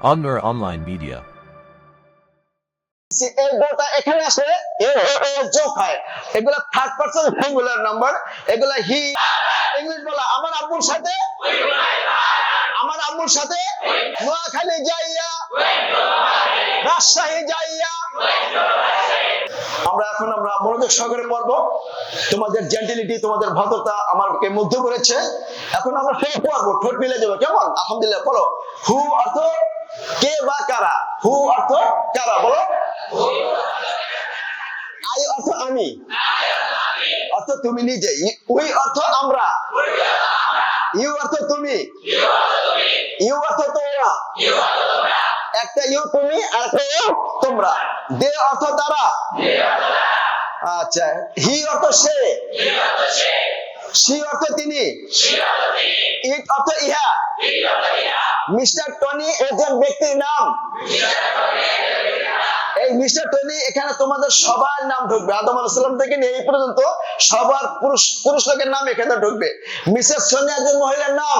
Onnur Online Media. এখানে যোগ হয়। Third singular number he English বলা, আমার আব্বুর সাথে, আমার আব্বুর সাথে, নোয়াখালী যাইয়া, রাজশাহী যাইয়া। আমরা এখন আমরা মনোযোগ সহকারে পড়ব। তোমাদের জেন্টিলিটি তোমাদের ভদ্রতা আমাকে মুগ্ধ করেছে। এখন আমরা ঠোঁট পড়ব, ঠোঁট মিলে যাব কেমন? আলহামদুলিল্লাহ বলো হু, অর্থ কে বা কারা? হু অর্থ কারা? বলো। আই অর্থ আমি। অর্থ তুমি নিজে। উই অর্থ আমরা। ইউ অর্থ তুমি। ইউ অর্থ তোমরা। একটা ইউ তুমি, আর একটা ইউ তোমরা। দে অর্থ তারা। আচ্ছা হি অর্থ সে। সি অর্থ তিনি ইট অর্থ ইহা। মিস্টার টনি একজন ব্যক্তির নাম। এই মিস্টার টনি এখানে তোমাদের সবার নাম ঢুকবে। আদম আলাইসাল্লাম থেকে নিয়ে এই পর্যন্ত সবার পুরুষ পুরুষ লোকের নাম এখানে ঢুকবে। মিসেস সোনিয়া একজন মহিলার নাম।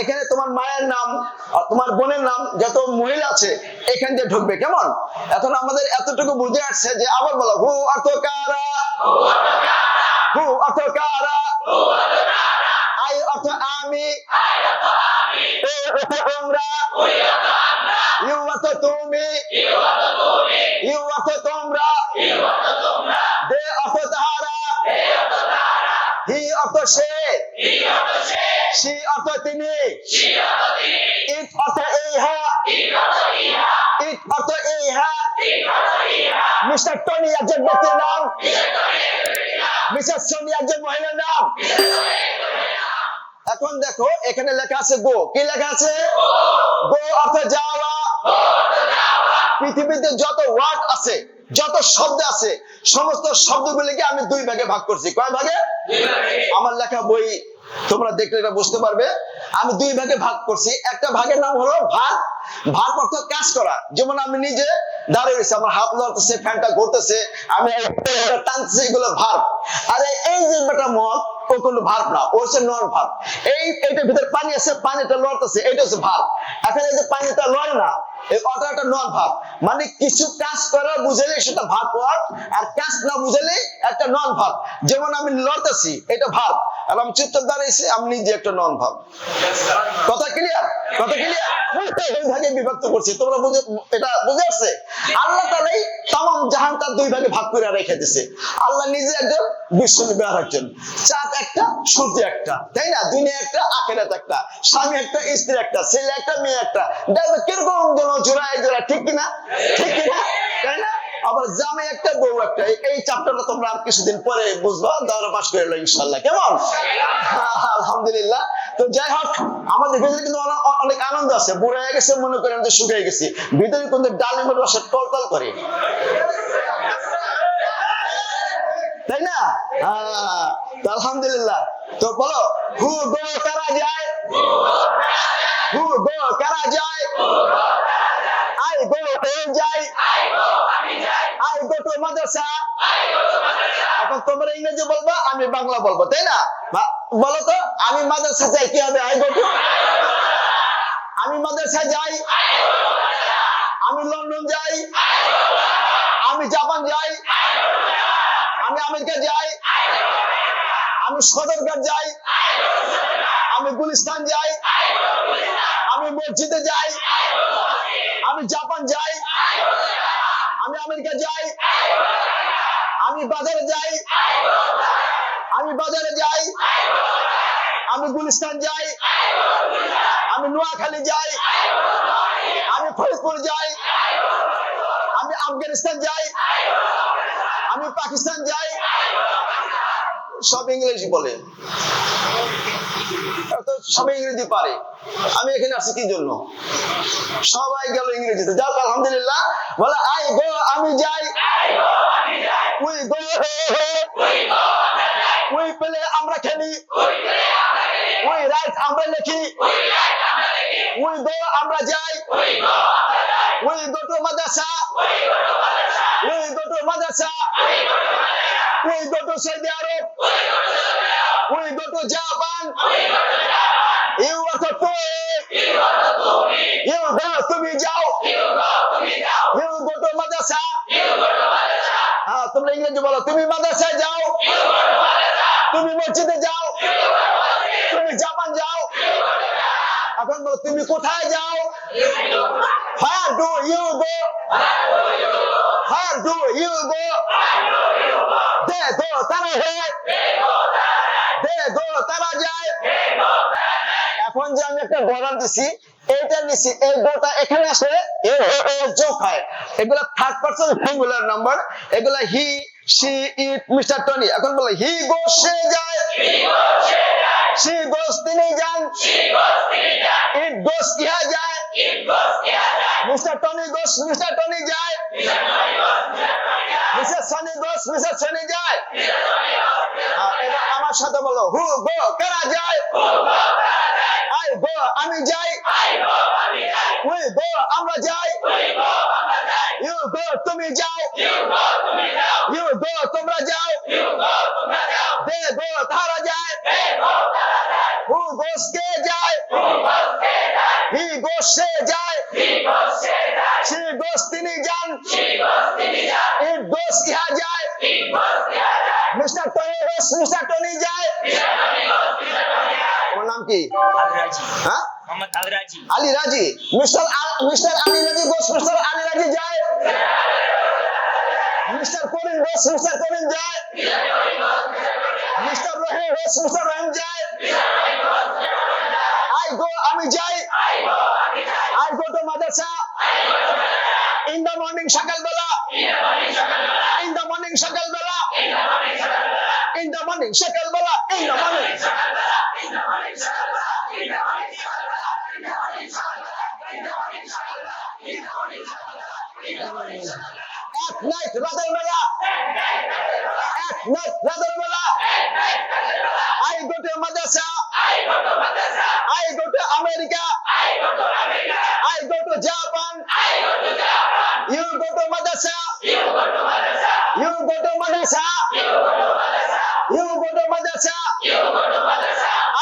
এখানে তোমার মায়ের নাম আর তোমার বোনের নাম যত মহিলা আছে, এখান দিয়ে ঢুকবে। কেমন? এখন আমাদের এতটুকু বুঝে আসছে যে আবার বলো, হু অর্থ কারা হু অর্থ কারা আই অর্থ আমি এ অর্থ আমরা ইউ অর্থ তুমি ইউ অর্থ তোমরা দে অর্থ তাহারা হি অর্থ সে সি অর্থ তিনি ইট অর্থ ইহা ইট অর্থ ইহা মিস্টার টনি একজন ব্যক্তির নাম মিসেস সোনি একজন মহিলার নাম এখন দেখো, এখানে লেখা আছে গো। কি লেখা আছে? গো অর্থ যাওয়া। পৃথিবীতে যত ওয়ার্ড আছে, যত শব্দ আছে, সমস্ত শব্দগুলিকে আমি দুই ভাগে ভাগ করছি। কয় ভাগে? আমার লেখা বই তোমরা দেখলে এটা বুঝতে পারবে। আমি দুই ভাগে ভাগ করছি। একটা ভাগের নাম হলো ভাগ ভাগ অর্থ কাজ করা। যেমন আমি নিজে দাঁড়িয়ে রয়েছি, আমার হাত লড়তেছে ফ্যানটা ঘুরতেছে, আমি টানতেছি, এগুলো ভার আরে এই যে মদ, ও না, ও হচ্ছে নন এই, এইটার ভিতরে পানি আছে, পানিটা লড়তেছে এটা হচ্ছে এখন এই যে পানিটা না মানে কিছু কাজ করা বুঝালে সেটা ভার্ব ওয়ার্ড আর কাজ না বুঝালে একটা নন ভার্ব। যেমন আমি লড়তেছি, এটা ভার্ব। আর আমি চুপচাপ দাঁড়িয়েছি আমি নিজে একটা নন ভার্ব। কথা ক্লিয়ার কথা ক্লিয়ার ভাগে বিভক্ত করছি। তোমরা বুঝে, এটা বুঝে আসছে? আল্লাহ তালাই তাম জাহান তার দুই ভাগে ভাগ করে রেখে দিছে। আল্লাহ নিজে একজন আর একজন চাঁদ একটা, সূর্য একটা, তাই না? দুনিয়া একটা, আখেরাত একটা। স্বামী একটা, স্ত্রী একটা, ছেলে একটা, মেয়ে একটা। দেখবে কীরকম যেন জোড়া ঠিক কিনা? ঠিক কিনা? তাই না? আবার জামে একটা, বউ একটা। এই- তোমরা আর কিছুদিন পরে বুঝবা দৌড়া পাস করে ইনশাল্লাহ কেমন? আলহামদুলিল্লাহ। তো যাই হোক আমাদের ভিতরে কিন্তু অনেক আনন্দ আছে। বুড়ে হয়ে গেছে মনে করেন যে শুকিয়ে গেছি। ভিতরে কিন্তু ডালিমের রসে টলটল করে। তাই না? হ্যাঁ, আলহামদুলিল্লাহ। তো বলো হু গো কারা যায়? হু গো কারা যায়? আই গো এ যাই। I go to madrasa. এখন তোমরা ইংরেজি বলবা, আমি বাংলা বলব, তাই না? বলো তো, আমি মাদ্রাসা যাই কি হবে আই গো টু আমি মাদ্রাসা যাই। আমি লন্ডন যাই। আমি জাপান যাই। আমি আমেরিকা যাই। আমি সদরঘাট যাই। আমি গুলিস্তান যাই। আমি মসজিদে যাই। আমি জাপান যাই। আমি আমেরিকা যাই। আমি বাজারে যাই। আমি বাজারে যাই। আমি গুলিস্তান যাই। আমি নোয়াখালী যাই। আমি ফরিদপুর যাই। আমি আফগানিস্তান যাই। আমি পাকিস্তান যাই। সব ইংরেজি বলে। সবাই ইংরেজি পারে। আমি এখানে আসছি কি জন্য? সবাই গেল ইংরেজিতে। যাক, আলহামদুলিল্লাহ। বলে, আই গো, আমি যাই। উই গো উই পেলে আমরা খেলি। উই রাইট, আমরা লিখি। উই গো, আমরা যাই। We go to madrasa. We go to madrasa. We go to Saudi Arab. We go to Japan. We go to Japan. You are the poet. You go তুমি যাও You go to Bijao. You go to Bijao. You go to madrasa. হ্যাঁ তোমরা ইংরেজি বলো তুমি মাদ্রাসায় যাও তুমি মসজিদে যাও তুমি জাপান যাও এখন বলো তুমি কোথায় যাও Where do you go? Where do you go? দে গো তারা যায় এখন যে আমি একটা বর্ডার দিছি এইটা নিছি, এই গোটা এখানে আসলে এগুলা থার্ড পারসন সিঙ্গুলার নাম্বার এগুলা he she it Mister Tony এখন বলে হি গো সে যায়। সি তিনি যান ইট গোস ইহা যায় Mister Tony goes Mister Tony যায় Mrs Sony goes Mrs Sony যায় হ্যাঁ, এবার আমার সাথে বলো হু গো কারা যায় আই গো আমি যাই উই গো আমরা যাই ইউ গো তুমি যাও ইউ গো তোমরা যাও দে গো তারা যায় হু গোস কে যায় গোস সে যায় সি গোস তিনি যান ইট গোস ইহা যায়। Mister Tony goes Mister Tony যায়। তোমার নাম কি? হ্যাঁ? আলী রাজি মিস্টার মিস্টার আলী রাজি গোস মিস্টার আলী রাজি যায়। মিস্টার করিম গোস মিস্টার করিম যায়। মিস্টার রহিম মিস্টার রহিম যায় আই গো আমি যাই I go to madrasa in the morning সকালবেলা ইন দ্য মর্নিং সকালবেলা ইন দ্য মর্নিং সকালবেলা in the morning at night রাতের বেলা এক নাইট রাতের বেলা I go to madrasa I go to America I go to Japan you go to madrasa you go to madrasa you go to madrasa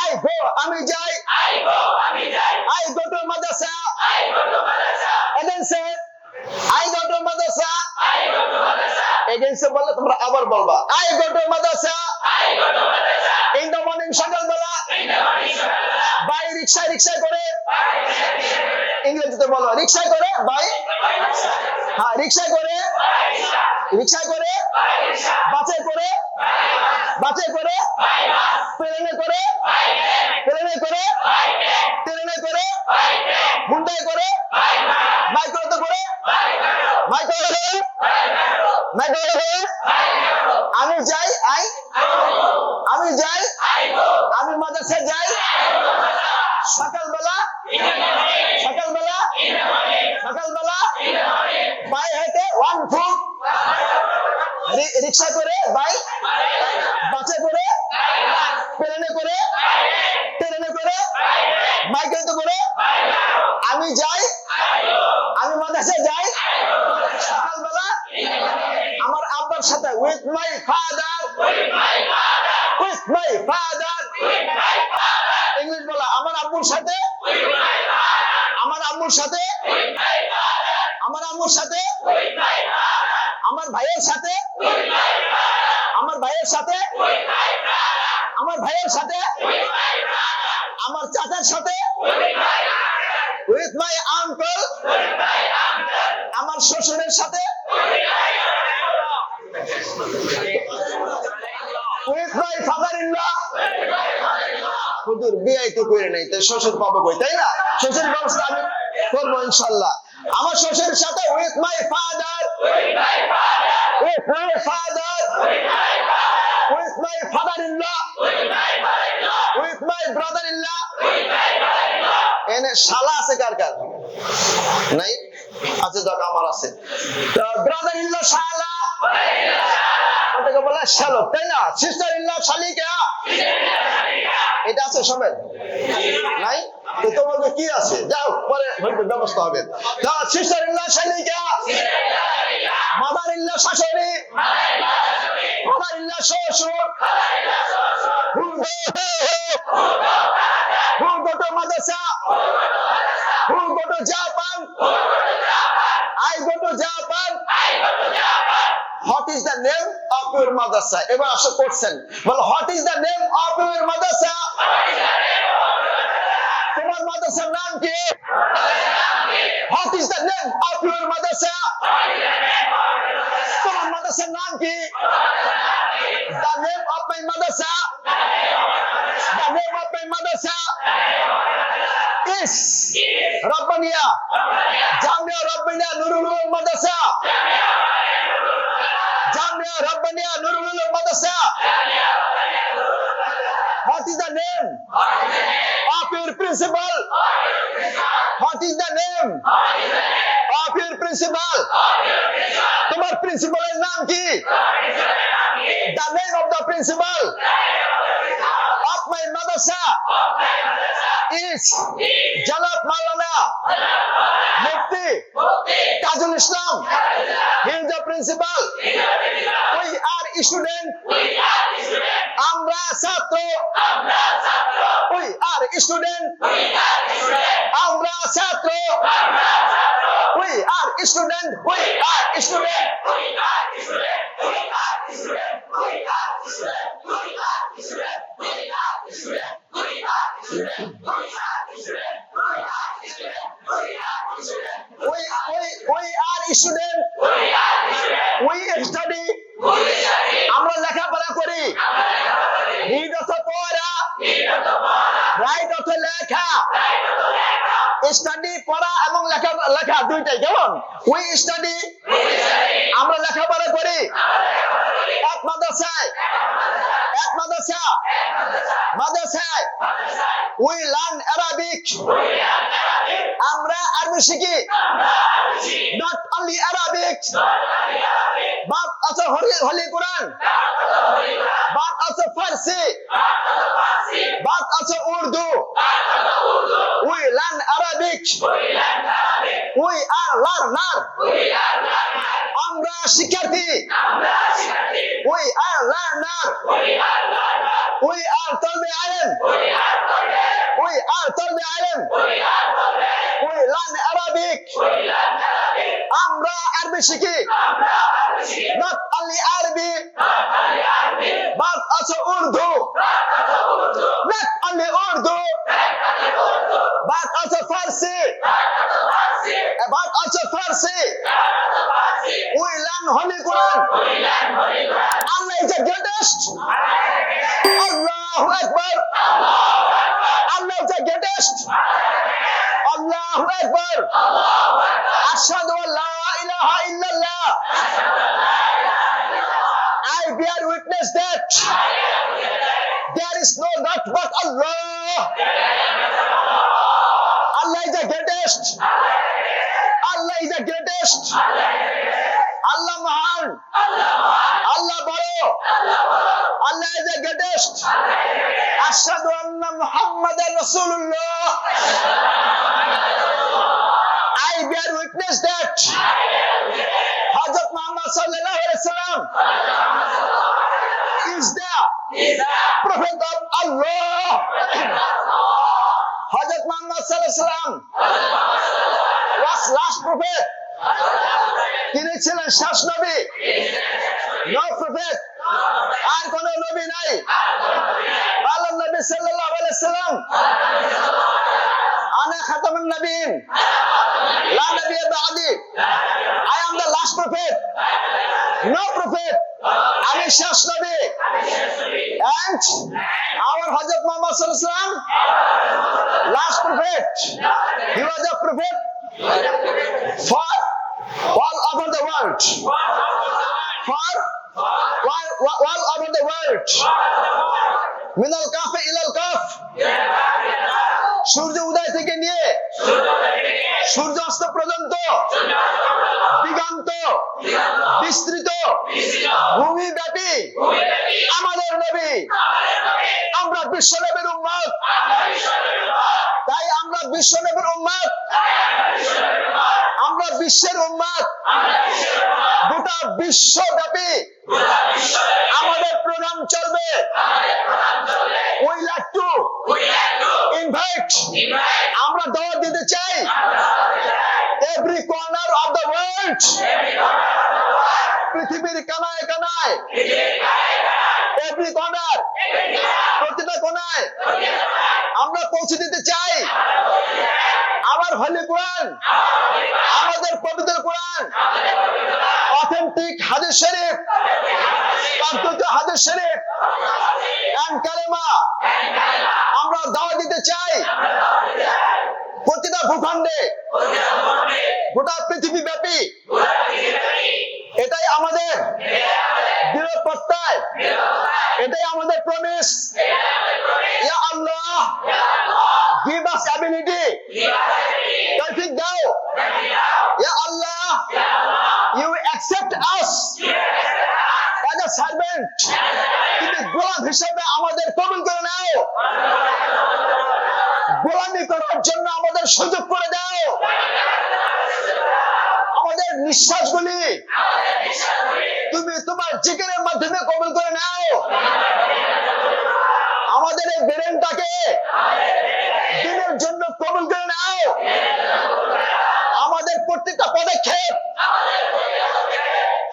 I go আমি যাই I go to madrasa again say I go to madrasa again বললে তোমরা আবার বলবা। I go to madrasa. In the morning সকালবেলা। By রিক্সায় রিক্সায় করে। ইংরেজিতে বলো রিক্সায় করে বাই। হ্যাঁ রিক্সায় করে। রিক্সায় করে। বাসে করে। বাসে। করে। প্লেনে করে। প্লেনে করে। ট্রেনে। করে। মাইক্রোতে করে। মাইক্রোতে করে। মাইক্রোতে করে। আমি যাই, আই? আমি যাই? আমি মাদ্রাসায় যাই? সকালবেলা? সকালবেলা? সকালবেলা? পায়ে হেঁটে ওয়ান ফুট রিক্সা করে বাই বাসে করে প্লেনে করে ট্রেনে করে মাইকেলতে করে আমি যাই আমি মাদ্রাসায় যাই সকালবেলা আমার আব্বার সাথে with my father with my father English বলা আমার আব্বুর সাথে আমার আম্মুর সাথে আমার আম্মুর সাথে আমার ভাইয়ের সাথে? আমার ভাইয়ের সাথে? আমার ভাইয়ের সাথে? আমার চাচার সাথে? উইথ মাই আঙ্কল আমার শ্বশুরের সাথে? With my father in law হুজুর, বিয়ে তো করে নাই, তাই শ্বশুর পাবো কই, তাই না? শ্বশুর ব্যবস্থা আমি করব ইনশাল্লাহ। আমার শ্বশুরের সাথে with my father with my father with my father in law with my brother in law এনে শালা আছে কার কার নাই আছে আমার আছে। ব্রাদার ইন ল শালা। ওটাকে বলে শ্যালক তাই না? সিস্টার ইন ল শালিকা। এটা আছে সবাই নাই? তো তোমাকে কি আছে যাও পরে হয়তো ব্যবস্থা হবে তা সিস্টার ইল্লা শালিকা মাদার ইল্লা শাশুড়ি মাদার ইল্লা শ্বশুর go to Japan? I go to Japan. What is the name of your madrasa? এবার আসো করছেন বলো what is the name of your madrasa? তোমার মাদ্রাসার নাম কি What is the name of your madrasa? তোমার মাদ্রাসার নাম কি The name of my madrasa The name of my madrasa is Rabbaniya Jamia Rabbaniya Nurul Ulum Madrasa Jamia Rabbaniya Nurul Ulum Madrasa What is the name of your principal? What is the name of your principal? তোমার প্রিন্সিপালের নাম কি The name of the principal of my madrasa is Jalal Maulana Mufti Tajul Islam. He is the principal. We are student? We are student. আমরা ছাত্র We are student. আমরা ছাত্র We are student. We are student. We, we, we are student. We study. আমরা লেখাপড়া করি read অর্থ পড়া right অর্থ লেখা স্টাডি পড়া এবং লেখা লেখা দুইটাই কেমন উই স্টাডি আমরা লেখাপড়া করি। এক মাদ্রাসায়। এক মাদ্রাসা। মাদ্রাসায়। উই লার্ন অ্যারাবিক আমরা আরবি শিখি। নট অনলি অ্যারাবিক বাট আছে হলি কোরআন। বাট আছে ফার্সি। বাট আছে Urdu. We learn Arabic we are learner. আমরা শিক্ষার্থী। We are learner. We are তলবে আলেম। উই আর তলবে আলেম। উই লার্ন অ্যারাবিক আমরা আরবি শিখি। Not only Arabi. বাট আছে Urdu. Not only Urdu. But আছে ফার্সি। বাট আছে Farsi. We learn holy Quran. Allah is the greatest আল্লাহু আকবার আল্লাহ ইজ দ্য গ্রেটেস্ট আল্লাহু আকবার আশহাদু আল্লা ইলাহা ইল্লাল্লাহ I bear witness that there is no God but Allah. Allah is the greatest. Allah is the greatest. Allah Mahan. Allah Baro. Allah is the greatest. Ashhadu anna Muhammadan Rasulullah. I bear witness that Hazrat Muhammad sallallahu alaihi wasallam is the prophet of Allah. Muhammad sallallahu alaihi wasallam was last তিনি ছিলেন শেষ নবী। No prophet আর কোন নবী নাই। আল্লাহ নবী সাল্লাল্লাহু আলাইহি সাল্লাম আনা খাতামুন নবীন। লা নবী বাদি। I am the last prophet no prophet আমি শেষ নবী and our Hazrat Muhammad sallallahu alaihi wasallam last prophet he was a prophet for all over the world for all, all over the world من الكاف الى الكاف সূর্য উদয় থেকে নিয়ে সূর্য অস্ত পর্যন্ত দিগন্ত বিস্তৃত ভূমি ব্যাপী আমাদের নবী। আমরা বিশ্ব নবীর উম্মত। তাই আমরা বিশ্ব নবীর আমরা বিশ্বের উম্মাদ গোটা বিশ্বব্যাপী আমাদের প্রোগ্রাম চলবে। উই লাইক টু ইনভাইট আমরা দাওয়াত দিতে চাই। Every corner of the world পৃথিবীর কানায় কানায় এভরি কর্নার প্রতিটা কোনায় আমরা পৌঁছে দিতে চাই। আমার হলি কোরআন আমাদের পবিত্র কোরআন অথেন্টিক হাদিস শরীফ পান্তত হাদিস শরীফ এন্ড কালেমা আমরা দাওয়া দিতে চাই। প্রতিটা ভূখণ্ডে। গোটা পৃথিবী ব্যাপী এটাই আমাদের দৃঢ় প্রত্যয় এটাই আমাদের প্রমিস ইয়া আল্লাহ গিভ আস অ্যাবিলিটি তৌফিক দাও ইয়া আল্লাহ you accept us as a servant তুমি গোলাম হিসেবে আমাদের কবুল করে নাও গোলামি করার জন্য আমাদের সুযোগ করে দাও আমাদের নিঃশ্বাসগুলি তুমি তোমার জিকিরের মাধ্যমে কবুল করে নাও। আমাদের এই ব্রেনটাকে দিনের জন্য কবুল করে নাও। আমাদের প্রত্যেকটা পদক্ষেপ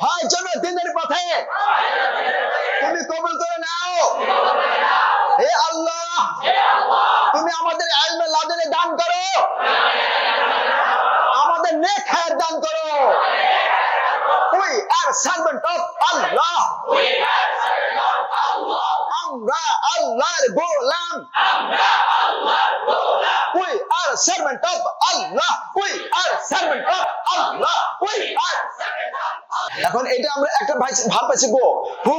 হয় জন্য দিনের পথে। তুমি কবুল করে নাও। হে আল্লাহ, তুমি আমাদের আলমে লাদেনে দান করো। আমাদের নেক হায়াত দান করো। এখন এটা আমরা একটা ভাব পাইছি গো। হু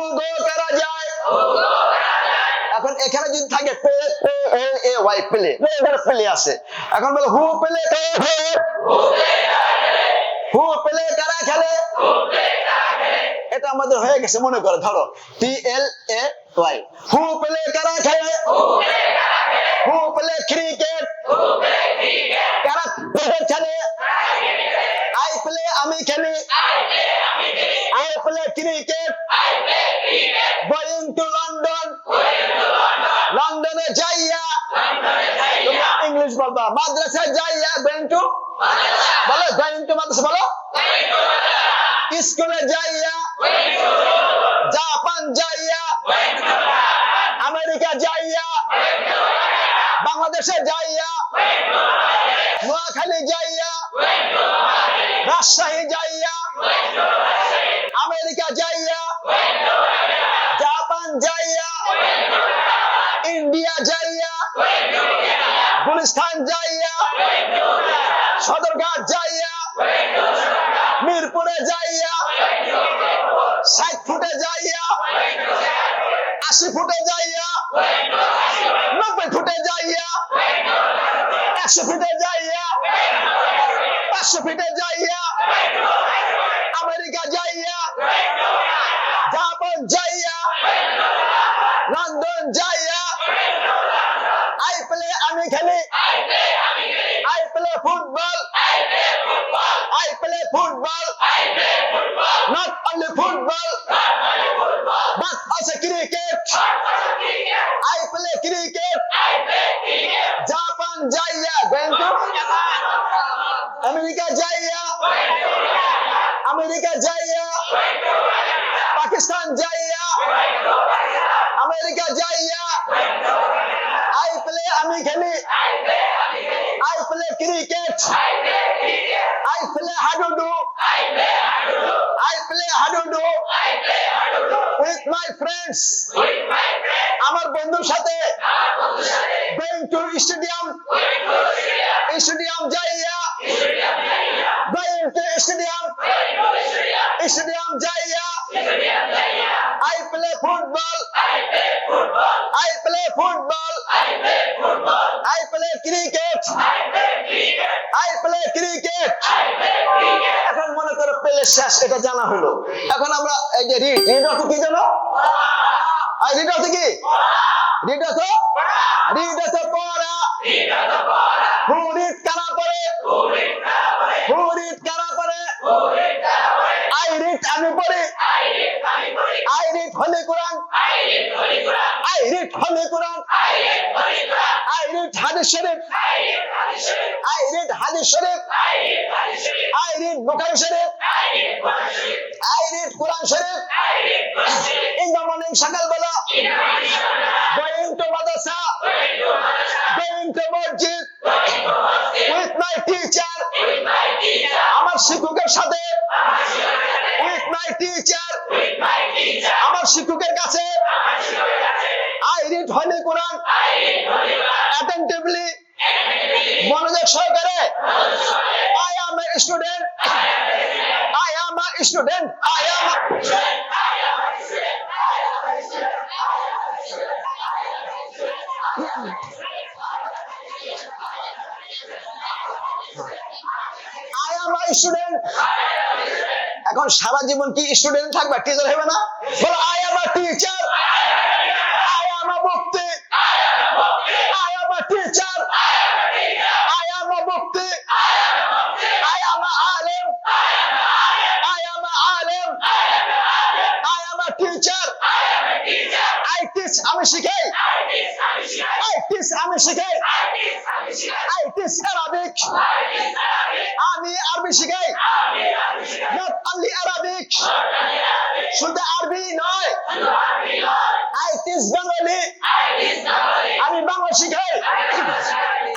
করা যায়? এখন এখানে যদি থাকে পে পে এ ওয়াই, পেলে। আছে। এখন বলে, হু পেলে হু পেলে কারা খেলে? এটা আমাদের হয়ে গেছে, মনে করো, ধরো পি এল এ ওয়াই। হু পেলে কারা খেলে? হু পেলে ক্রিকেট। কারা ক্রিকেট খেলে? আই প্লে আমি খেলি। I play cricket. Going to London. লন্ডনে যাইয়া ইংলিশ বলবা। মাদ্রাসা যাইয়া গোয়িং টু বলো গোয়িং টু মাদ্রাসা, বলো। স্কুলে যাইয়া জাপান যাইয়া আমেরিকা যাইয়া বাংলাদেশে যাইয়া নোয়াখালী যাইয়া রাজশাহী যাইয়া আমেরিকা যাইয়া জাপান যাইয়া ইন্ডিয়া যাইয়া, গুলিস্তান যাইয়া, সদরঘাট যাইয়া, মিরপুরে যাইয়া, ষাট ফুটে যাইয়া, আশি ফুটে যাইয়া, নব্বই ফুটে যাইয়া, একশো ফুটে যাইয়া, পাঁচশো ফিটে যাইয়া, আমেরিকা যাইয়া, জাপান যাইয়া যাইয়া আই প্লে আমি খেলি I play football I play football not only football but also cricket I play cricket Japan যাইয়া going to আমেরিকা যাইয়া আমেরিকা যাইয়া পাকিস্তান যাইয়া আমেরিকা যাইয়া আই প্লে আমি খেলি I play cricket I play hadudu I play hadudu with my friends আমার বন্ধুর সাথে গোয়িং টু স্টেডিয়াম স্টেডিয়াম যাইয়া গোয়িং টু স্টেডিয়াম স্টেডিয়াম যাইয়া I play football. I play football. I play cricket. I play cricket. এখন মনে করো পেলে শেষ এটা জানা হলো। এখন আমরা এই যে রিড রিড অর্থ কি জানো? আর রিড অর্থ কি? রিড অর্থ রিড অর্থ পড়া। হুরিট কারা পড়ে হুরিট কারা পড়ে আই রিড আমি পড়ি আই রিড হলে কোরআন আই রিড হলে কোরআন আই রিড হাদিস শরীফ আই রিড হাদিস শরীফ আই রিড বুখারী শরীফ I read Quran Sharif in the morning সকালবেলা going to Madrasa going to মসজিদ উইথ মাই টিচার আমার শিক্ষকের সাথে। উইথ মাই টিচার আমার শিক্ষকের কাছে I read holy Quran attentively মনোযোগ সহকারে I am a student I am a student I am I am a student এখন সারা জীবন কি স্টুডেন্ট থাকবে? টিচার হবে না? বলো I am a teacher I am a মুক্তি I am a teacher I am a মুক্তি আই অ্যাম আ আলেম। আই অ্যাম আ আলেম I am a teacher I teach আমি শিখাই। আই টিচ আমি শিখাই আই টিচ অ্যারাবিক আমি আরবি শিখাই not only Arabic শুধু আরবি নয় আই টিচ বেঙ্গলি আমি বাংলা শিখাই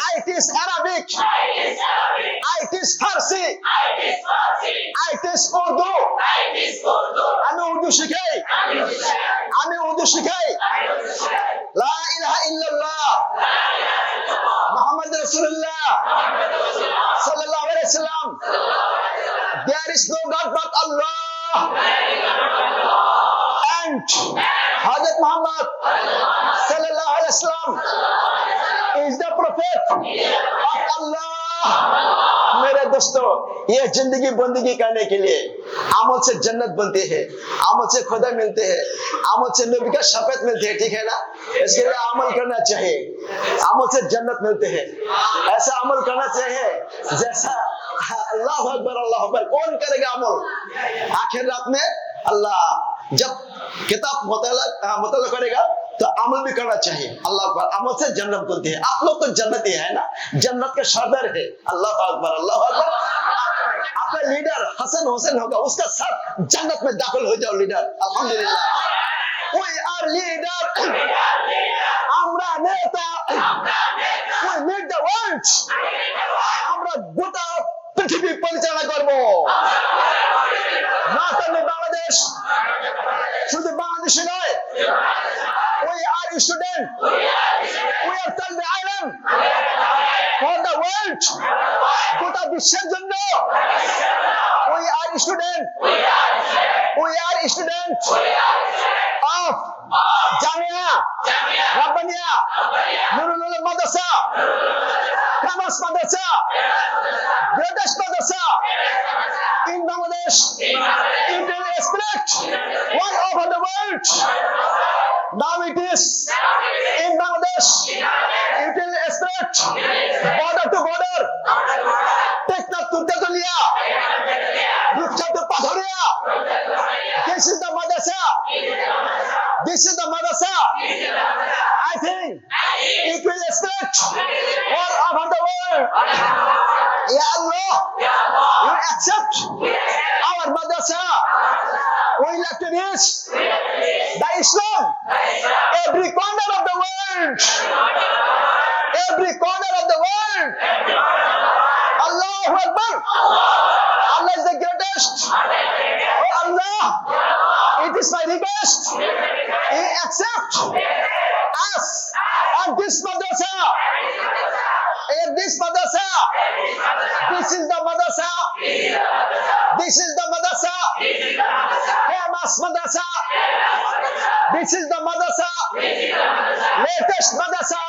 I teach Arabic I teach Farsi I teach Urdu আমি উর্দু শিখাই আমি উর্দু শিখাই লা ইলাহা ইল্লাল্লাহ মুহাম্মদ রাসূলুল্লাহ সাল্লাল্লাহু আলাইহি ওয়াসাল্লাম There is no God but Allah. And Hazrat Muhammad sallallahu alaihi wasallam is the prophet of Allah. मेरे दोस्तों ये जिंदगी बंदगी करने के लिए अमल से जन्नत बनती है अमल से खुदा मिलते हैं अमल से नबी का शपथ मिलती है ठीक है ना इसके लिए अमल करना चाहिए अमल से जन्नत मिलते हैं ऐसा अमल करना चाहिए जैसा अल्लाह अकबर अल्लाह अकबर कौन करेगा अमल आखिर रात में अल्लाह जब किताब मुताला मुताला करेगा तो अमल भी करना चाहिए अल्लाह अकबर अमल से जन्नत बनती है आप लोग तो जन्नती है ना जन्नत के सरदार है अल्लाह अकबर अल्लाह अकबर आपका लीडर हसन हुसैन होगा उसका सर जन्नत में दाखिल हो जाओ लीडर अल्हम्दुलिल्लाह we are leader আমরা নেতা we need the world আমরা গোটা পৃথিবী পরিচালনা করব not only বাংলাদেশ শুধু বাংলাদেশে নয় we are student we are the island for the world গোটা বিশ্বের জন্য we are student we are student of Jamia Rabbania Nurul Uloom Madrasa কামাস Madrasa greatest madrasa in Bangladesh. It will spread all over the world. Is in Bangladesh. It will spread border to border. Teknaf to Tetulia. Rukcha to Pathoria. This is the madrasa. This is the madrasa. I think it will spread all over the world. Ya Allah, you accept our madrasa. To reach the Islam every corner of the world. Every corner of the world. Allahu Akbar. Allah is the greatest. Oh Allah, it is my request. Accept us and this madrasa. In this madrasa. This is the madrasa. This is the madrasa. Famous madrasa. This is the madrasa. Latest madrasa.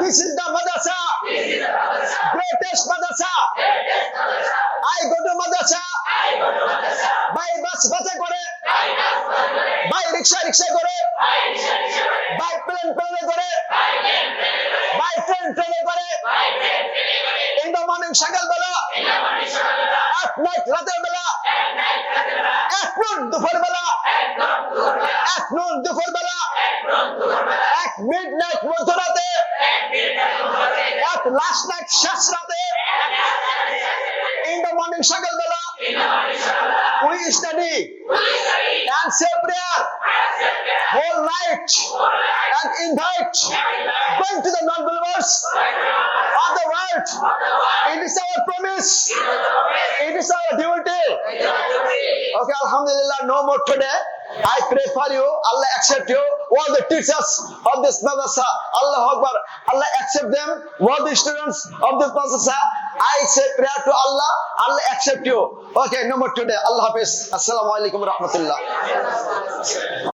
This is the madrasa. Greatest madrasa. I go to madrasa. By bus বাসে by রিক্সা রিক্সা করে। by plane, প্লেনে করে। by train, ট্রেনে করে। In the morning সকালবেলা এক night রাতের বেলা। এক নুন দুপুর বেলা। এক নুন দুপুর বেলা। এক মিড নাইট মধ্যরাতে। এক লাস্ট নাইট শেষ রাতে। ইন দ্য মর্নিং সকালবেলা we study and say prayer whole night and invite going to the non-believers of the world. It is our promise. It is our duty. Okay, Alhamdulillah, no more today. I pray for you. Allah accept you. All the teachers of this madrasa. Allah Akbar. Allah accept them. All the students of this madrasa. I say prayer to Allah. Allah accept you. Okay, number today. Allah Hafiz. Assalamu alaikum rahmatullah.